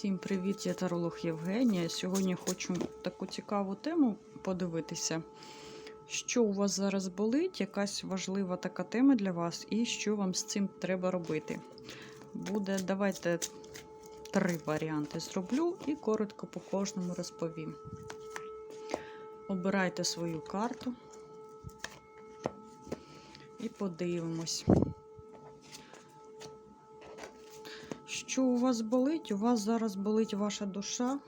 Всім привіт, я таролог Євгенія. Сьогодні хочу таку цікаву тему подивитися, що у вас зараз болить, якась важлива така тема для вас, і що вам з цим треба робити. Буде, давайте три варіанти зроблю і коротко по кожному розповім. Обирайте свою карту і подивимось. Що у вас болить? У вас зараз болить ваша душа,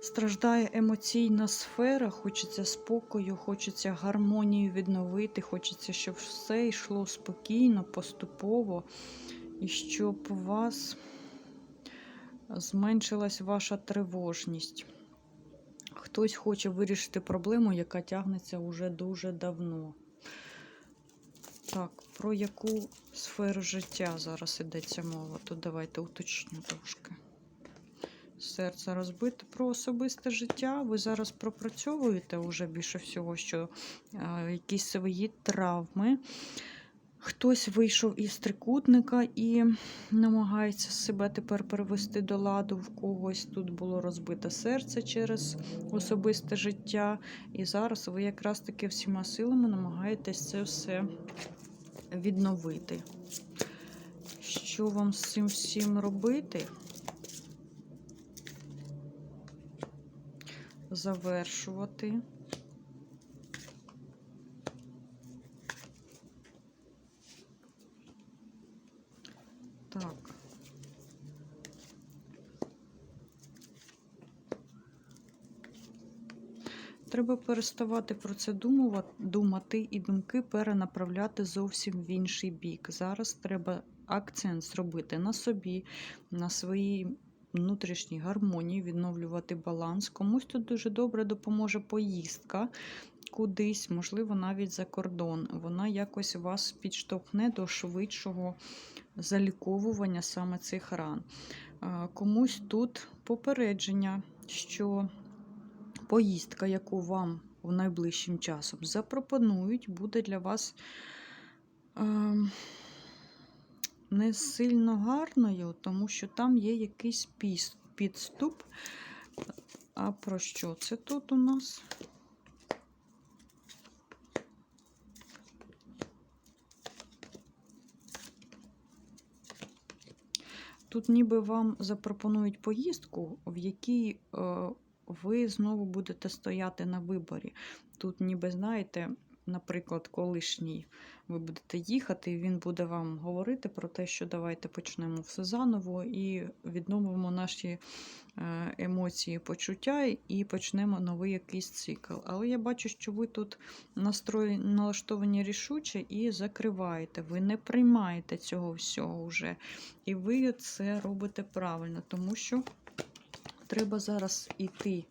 страждає емоційна сфера, хочеться спокою, хочеться гармонію відновити, хочеться, щоб все йшло спокійно, поступово, і щоб у вас зменшилась ваша тривожність. Хтось хоче вирішити проблему, яка тягнеться уже дуже давно. Так, про яку сферу життя зараз йдеться мова? То давайте уточню трошки. Серце розбите про особисте життя. Ви зараз пропрацьовуєте вже більше всього, що е, якісь свої травми. Хтось вийшов із трикутника і намагається себе тепер перевести до ладу. В когось тут було розбите серце через особисте життя. І зараз ви якраз таки всіма силами намагаєтесь це все відновити. Що вам з цим всім робити? Завершувати. Так. Треба переставати про це думати і думки перенаправляти зовсім в інший бік. Зараз треба акцент зробити на собі, на своїй внутрішній гармонії, відновлювати баланс. Комусь тут дуже добре допоможе поїздка кудись, можливо, навіть за кордон. Вона якось вас підштовхне до швидшого заліковування саме цих ран. Комусь тут попередження, що поїздка, яку вам в найближчим часом запропонують, буде для вас е, не сильно гарною, тому що там є якийсь підступ. А про що це тут у нас? Тут ніби вам запропонують поїздку, в якій е, ви знову будете стояти на виборі. Тут, ніби, знаєте, наприклад, колишній ви будете їхати, і він буде вам говорити про те, що давайте почнемо все заново і відновимо наші е, емоції, почуття і почнемо новий якийсь цикл. Але я бачу, що ви тут настрої, налаштовані рішуче і закриваєте. Ви не приймаєте цього всього вже. І ви це робите правильно, тому що треба зараз йти е,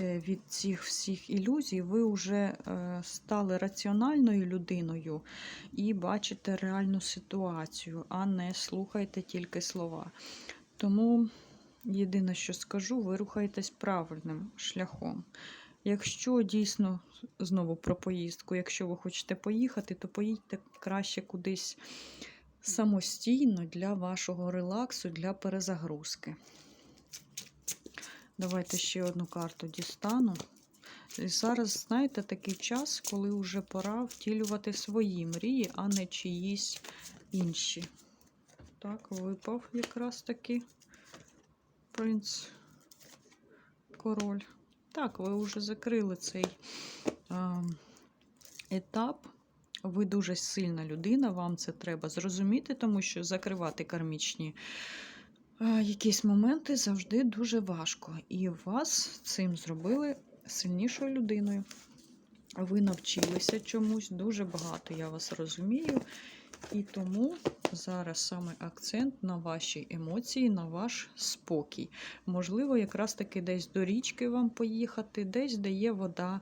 від цих всіх ілюзій, ви вже е, стали раціональною людиною і бачите реальну ситуацію, а не слухайте тільки слова. Тому єдине, що скажу, ви рухаєтесь правильним шляхом. Якщо дійсно знову про поїздку, якщо ви хочете поїхати, то поїдьте краще кудись самостійно для вашого релаксу, для перезагрузки. Давайте ще одну карту дістану. І зараз, знаєте, такий час, коли вже пора втілювати свої мрії, а не чиїсь інші. Так, випав якраз таки принц король. Так, ви вже закрили цей а, етап. Ви дуже сильна людина, вам це треба зрозуміти, тому що закривати кармічні якісь моменти завжди дуже важко. І вас цим зробили сильнішою людиною. Ви навчилися чомусь дуже багато, я вас розумію. І тому зараз саме акцент на ваші емоції, на ваш спокій. Можливо, якраз таки десь до річки вам поїхати, десь де є вода,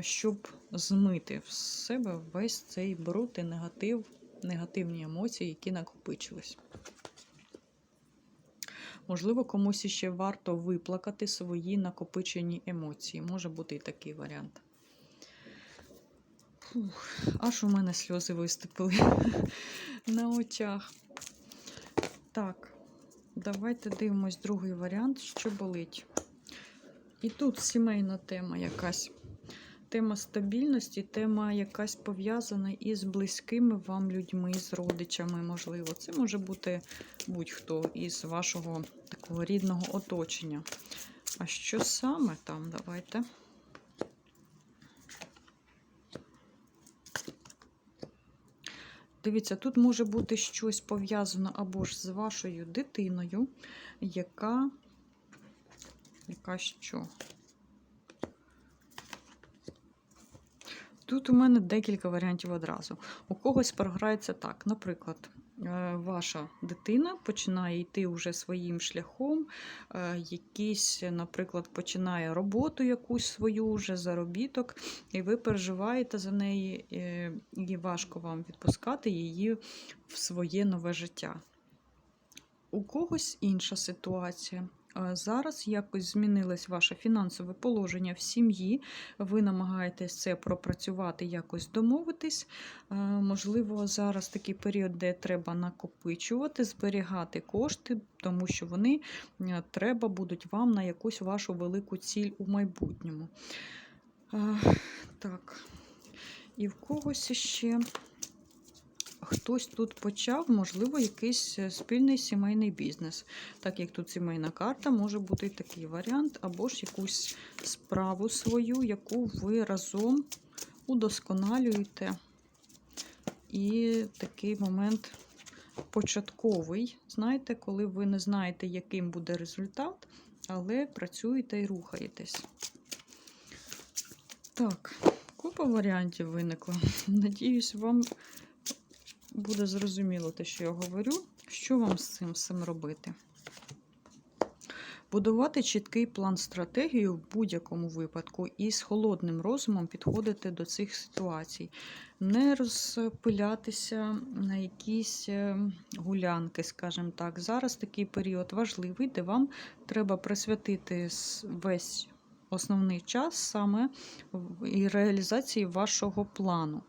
щоб змити в себе весь цей бруд і негатив, негативні емоції, які накопичились. Можливо, комусь ще варто виплакати свої накопичені емоції. Може бути і такий варіант. Фух, аж у мене сльози виступили на очах. Так, Давайте дивимось другий варіант, що болить. І тут сімейна тема якась. Тема стабільності, тема якась пов'язана із близькими вам людьми, з родичами, можливо. Це може бути будь-хто із вашого такого рідного оточення. А що саме там? Давайте. Дивіться, тут може бути щось пов'язано або ж з вашою дитиною, яка. Яка що? Тут у мене декілька варіантів одразу. У когось програється так. Наприклад, е, ваша дитина починає йти вже своїм шляхом, е, якийсь, наприклад, починає роботу якусь свою вже заробіток, і ви переживаєте за неї, е, і важко вам відпускати її в своє нове життя. У когось інша ситуація. Зараз якось змінилось ваше фінансове положення в сім'ї. Ви намагаєтесь це пропрацювати, якось домовитись. Можливо, зараз такий період, де треба накопичувати, зберігати кошти, тому що вони треба будуть вам на якусь вашу велику ціль у майбутньому. Так. І в когось ще хтось тут почав, можливо, якийсь е, спільний сімейний бізнес. Так як тут сімейна карта, може бути такий варіант, або ж якусь справу свою, яку ви разом удосконалюєте. І такий момент початковий, знаєте, коли ви не знаєте, яким буде результат, але працюєте і рухаєтесь. Так, купа варіантів виникла. Надіюсь, вам буде зрозуміло те, що я говорю. Що вам з цим всім робити? Будувати чіткий план стратегію в будь-якому випадку і з холодним розумом підходити до цих ситуацій. Не розпилятися на якісь е, гулянки, скажімо так. Зараз такий період важливий, де вам треба присвятити весь основний час саме і реалізації вашого плану.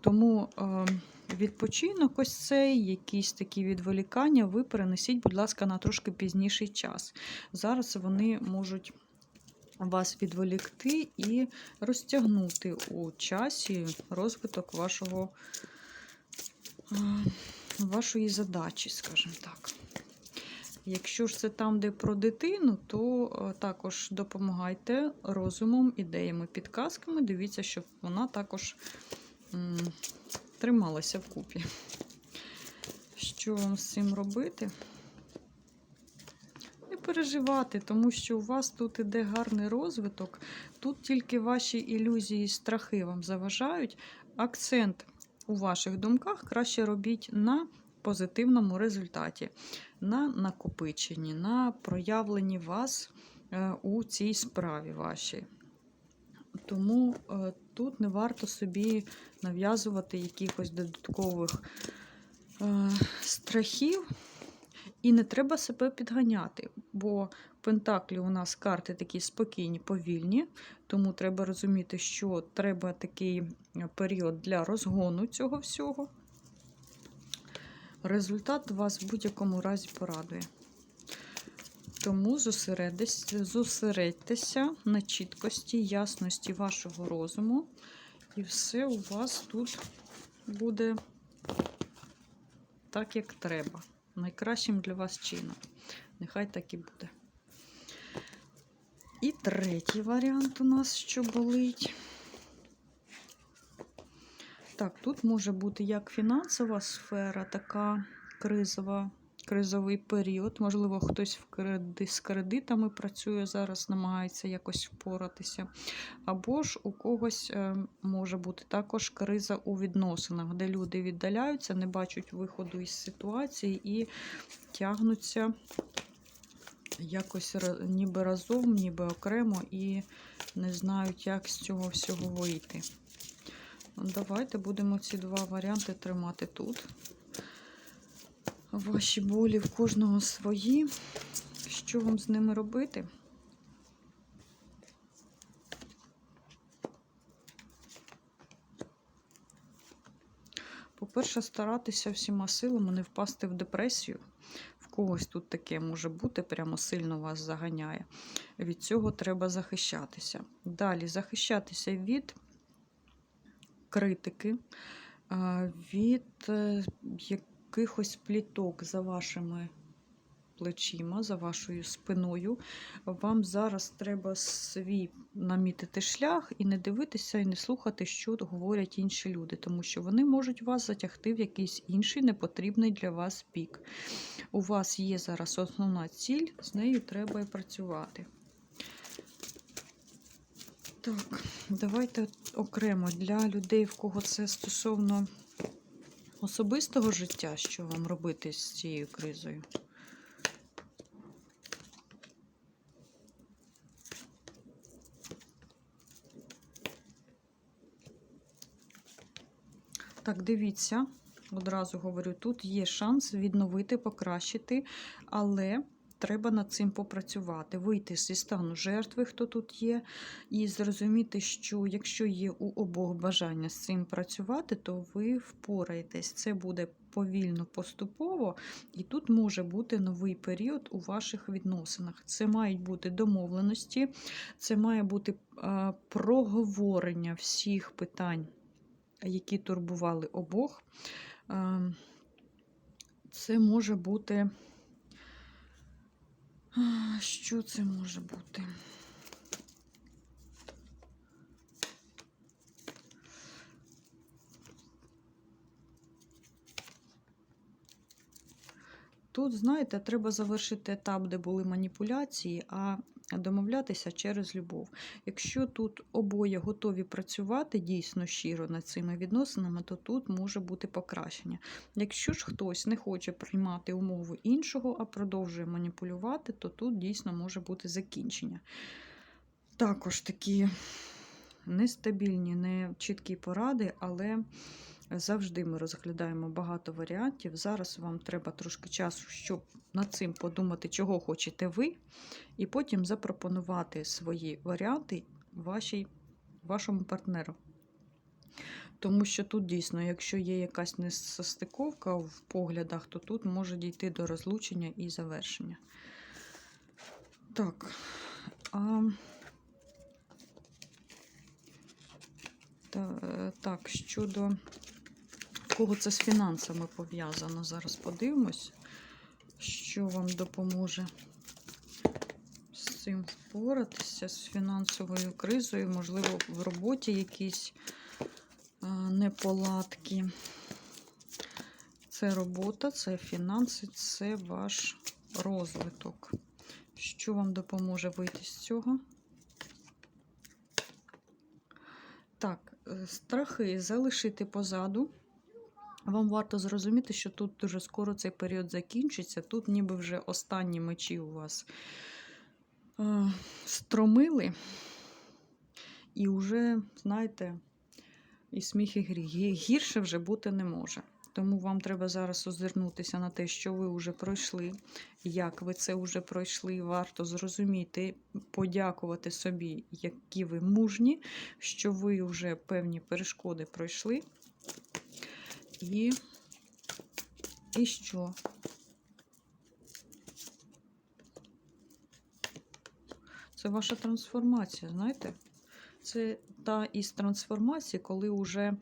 Тому е, відпочинок, ось цей, якісь такі відволікання, ви перенесіть, будь ласка, на трошки пізніший час. Зараз вони можуть вас відволікти і розтягнути у часі розвиток вашого, вашої задачі, скажімо так. Якщо ж це там, де про дитину, то е, також допомагайте розумом, ідеями, підказками. Дивіться, щоб вона також трималася вкупі. Що вам з цим робити? Не переживати, тому що у вас тут іде гарний розвиток. Тут тільки ваші ілюзії і страхи вам заважають. Акцент у ваших думках краще робіть на позитивному результаті, на накопиченні, на проявленні вас е, у цій справі вашій. Тому е, тут не варто собі нав'язувати якихось додаткових е, страхів, і не треба себе підганяти, бо пентаклі у нас карти такі спокійні, повільні, тому треба розуміти, що треба такий е, період для розгону цього всього. Результат вас в будь-якому разі порадує. Тому зосередьтеся на чіткості, ясності вашого розуму, і все у вас тут буде так, як треба. Найкращим для вас чином. Нехай так і буде. І третій варіант у нас, що болить. Так, тут може бути як фінансова сфера, така кризова, кризовий період. Можливо, хтось в креди, з кредитами працює зараз, намагається якось впоратися. Або ж у когось е, може бути також криза у відносинах, де люди віддаляються, не бачать виходу із ситуації і тягнуться якось ніби разом, ніби окремо, і не знають, як з цього всього вийти. Давайте будемо ці два варіанти тримати тут. Ваші болі в кожного свої. Що вам з ними робити? По-перше, старатися всіма силами не впасти в депресію. В когось тут таке може бути, прямо сильно вас заганяє. Від цього треба захищатися. Далі захищатися від критики, від е, якихось пліток за вашими плечима, за вашою спиною. Вам зараз треба свій намітити шлях і не дивитися і не слухати, що говорять інші люди, тому що вони можуть вас затягти в якийсь інший непотрібний для вас бік. У вас є зараз основна ціль, з нею треба і працювати. Так, давайте окремо для людей, в кого це стосовно особистого життя, що вам робити з цією кризою. Так, дивіться, одразу говорю, тут є шанс відновити, покращити, але треба над цим попрацювати, вийти зі стану жертви, хто тут є, і зрозуміти, що якщо є у обох бажання з цим працювати, то ви впораєтесь. Це буде повільно, поступово, і тут може бути новий період у ваших відносинах. Це мають бути домовленості, це має бути проговорення всіх питань які турбували обох. Ем, Це може бути. Що це може бути? Тут, знаєте, треба завершити етап, де були маніпуляції, а домовлятися через любов. Якщо тут обоє готові працювати дійсно щиро над цими відносинами, то тут може бути покращення. Якщо ж хтось не хоче приймати умови іншого, а продовжує маніпулювати, то тут дійсно може бути закінчення. Також такі нестабільні, нечіткі поради, але. Завжди ми розглядаємо багато варіантів. Зараз вам треба трошки часу, щоб над цим подумати, чого хочете ви, і потім запропонувати свої варіанти вашій, вашому партнеру. Тому що тут дійсно, якщо є якась несостиковка в поглядах, то тут може дійти до розлучення і завершення. Так. А... Так, щодо кого це з фінансами пов'язано. Зараз подивимось, що вам допоможе з цим впоратися, з фінансовою кризою, можливо, в роботі якісь неполадки. Це робота, це фінанси, це ваш розвиток. Що вам допоможе вийти з цього? Так, е, страхи залишити позаду. Вам варто зрозуміти, що тут дуже скоро цей період закінчиться. Тут ніби вже останні мечі у вас е, стромили, і вже, знаєте, і сміх, і. Гірше вже бути не може. Тому вам треба зараз озирнутися на те, що ви вже пройшли, як ви це вже пройшли. Варто зрозуміти, подякувати собі, які ви мужні, що ви вже певні перешкоди пройшли. І, і що? Це ваша трансформація, знаєте? Це та із трансформації, коли вже.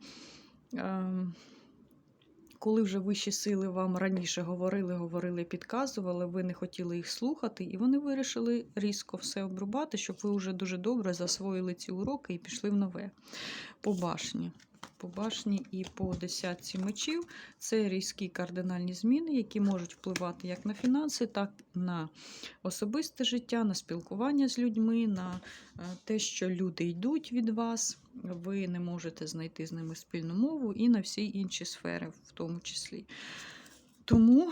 Е, коли вже вищі сили вам раніше говорили, говорили, підказували, ви не хотіли їх слухати, і вони вирішили різко все обрубати, щоб ви вже дуже добре засвоїли ці уроки і пішли в нове по башні. По башні і по десятці мечів це різкі кардинальні зміни, які можуть впливати як на фінанси, так і на особисте життя, на спілкування з людьми, на е, те, що люди йдуть від вас, ви не можете знайти з ними спільну мову і на всі інші сфери, в тому числі. Тому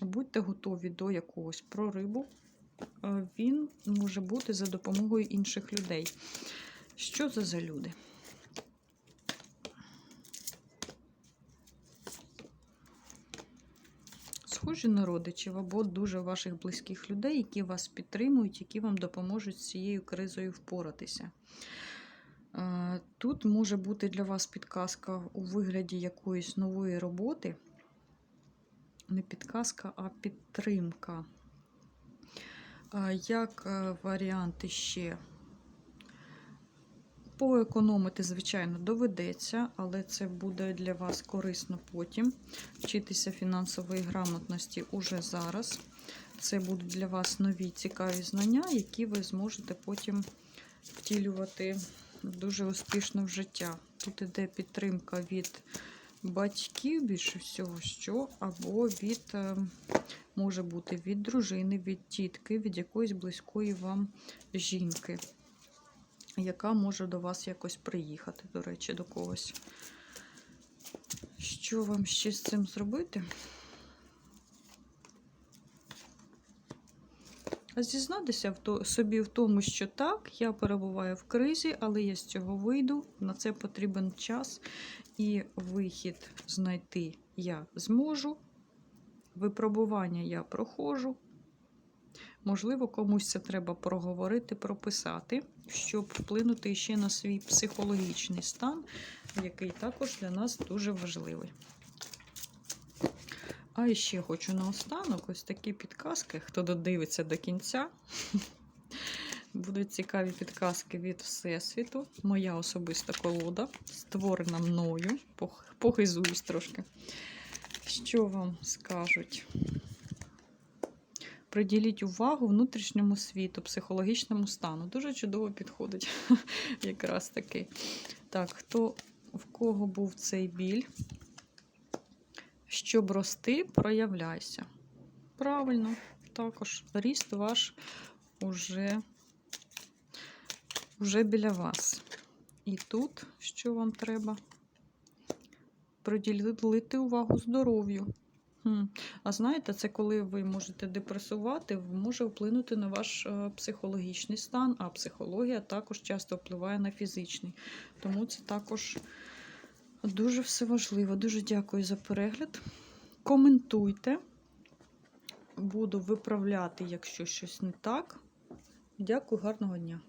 будьте готові до якогось прориву. Е, Він може бути за допомогою інших людей. Що це за люди? Схожі на родичів або дуже ваших близьких людей, які вас підтримують, які вам допоможуть з цією кризою впоратися. Е, Тут може бути для вас підказка у вигляді якоїсь нової роботи, не підказка, а підтримка. Як е, варіанти ще поекономити, звичайно, доведеться, але це буде для вас корисно потім. Вчитися фінансової грамотності уже зараз. Це будуть для вас нові цікаві знання, які ви зможете потім втілювати дуже успішно в життя. Тут іде підтримка від батьків, більше всього, що, або від, е, може бути від дружини, від тітки, від якоїсь близької вам жінки, яка може до вас якось приїхати, до речі, до когось. Що вам ще з цим зробити? Зізнатися в то, собі в тому, що так, я перебуваю в кризі, але я з цього вийду. На це потрібен час і вихід знайти я зможу. Випробування я проходжу. Можливо, комусь це треба проговорити, прописати, щоб вплинути ще на свій психологічний стан, який також для нас дуже важливий. А ще хочу наостанок ось такі підказки, хто додивиться до кінця. Будуть цікаві підказки від Всесвіту. Моя особиста колода, створена мною. Похизуюсь трошки. Що вам скажуть? Приділіть увагу внутрішньому світу, психологічному стану. Дуже чудово підходить. Якраз таки. Так, хто в кого був цей біль? Щоб рости, проявляйся. Правильно, також ріст ваш уже, уже біля вас. І тут, що вам треба? Приділити увагу здоров'ю. А знаєте, це коли ви можете депресувати, може вплинути на ваш е, психологічний стан, а психологія також часто впливає на фізичний. Тому це також дуже все важливо. Дуже дякую за перегляд. Коментуйте. Буду виправляти, якщо щось не так. Дякую, гарного дня!